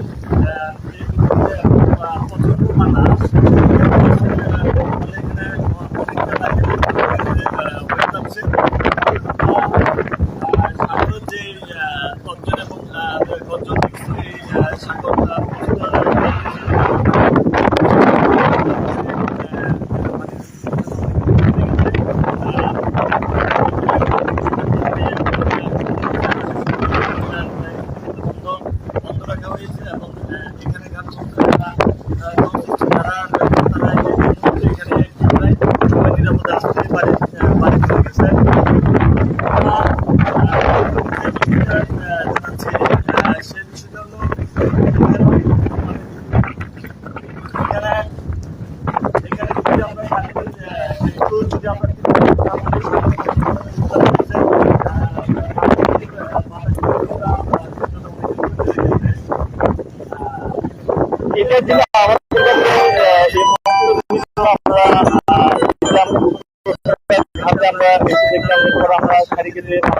বৃষ্টি হচ্ছে আহ, এই ঘুরে, আহ, প্রচণ্ড বাতাস। এখানে অনেকটা বাইরে থেকে, আহ, হয়ে যাচ্ছে। সাগরের যে আহ, গর্জন এবং আহ, গর্জন দেখছি, এই, আহ, সাগর আহ, প্রচুর, সুন্দর বন্ধ রাখা হয়েছে এবং আহ, এখানে গান তারা তারা এখানে সবাই নিরাপদে আসতে পারে আহ, বাড়ি চলে গেছে সে বিষয়টা হলো এখানে এখানে যদি আমরা একটু যদি আমরা এটা ছিল আমাদের কাছে, আহ, এই মুহূর্তে আমরা আহ, ঘাটে আমরা এসে দেখলাম এরপর আমরা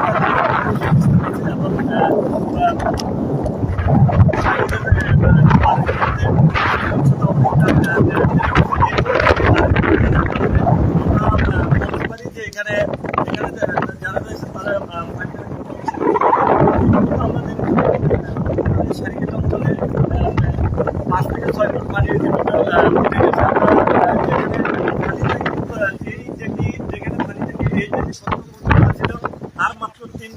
এখানে এখানে যারা রয়েছে তারা শারীরিক অঞ্চলে পাঁচ থেকে ছয় ফুট পানি এই যেটি যেখানে পানি থেকে এই যেটি সত্তর ফুট ছিল আর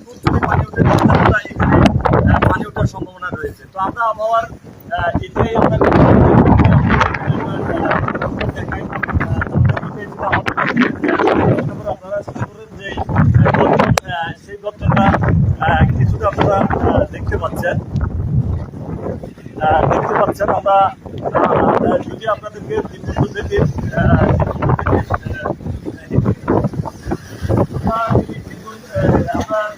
যদি পানি উঠে তাহলে এখানে পানি ওঠার সম্ভাবনা রয়েছে তো আমরা আবহাওয়ার এটাই আমরা সেই গর্জনটা কিছুটা আপনারা দেখতে পাচ্ছেন দেখতে পাচ্ছেন আমরা যদি আপনাদেরকে দীপবন্ধু থেকে আহ, আমরা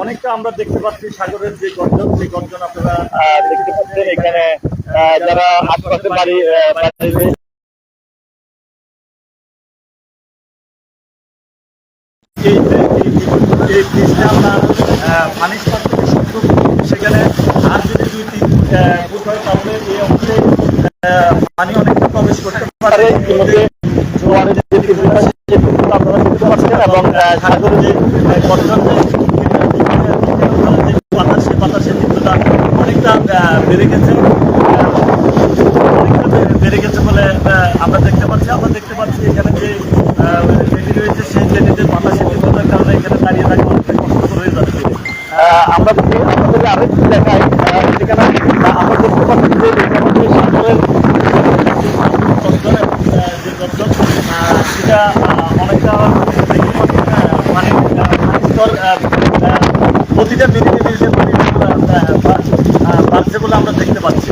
অনেকটা আমরা দেখতে পাচ্ছি সাগরের যে গর্জন সেই গর্জন আপনারা দেখতে পাচ্ছেন এখানে যারা আশপাশে বাড়ি এই ব্রিজটা আপনার পানির স্তর থেকে সেখানে আর যদি দুই তিন ফুট হয় তাহলে এই অংশে পানি অনেকটা প্রবেশ করতে পারে। ইতিমধ্যে জোয়ারের যে আপনারা দেখতে পাচ্ছেন এবং সাগরের যে গর্জন বেড়ে গেছে বেড়ে গেছে বলে আমরা দেখতে পাচ্ছি। আমরা দেখতে পাচ্ছি এখানে যে জেটি রয়েছে সেই জেটিতে পাতা সেটি কারণে এখানে দাঁড়িয়ে দাঁড়িয়ে কষ্ট হয়ে যাচ্ছে। আমরা যদি আমরা আরেকটু দেখাই আমরা দেখতে পাচ্ছি যে এখানে সেটা অনেকটা মানে প্রতিটা মিনিটে মিনিটে বাড়ছে আমরা দেখতে পাচ্ছি।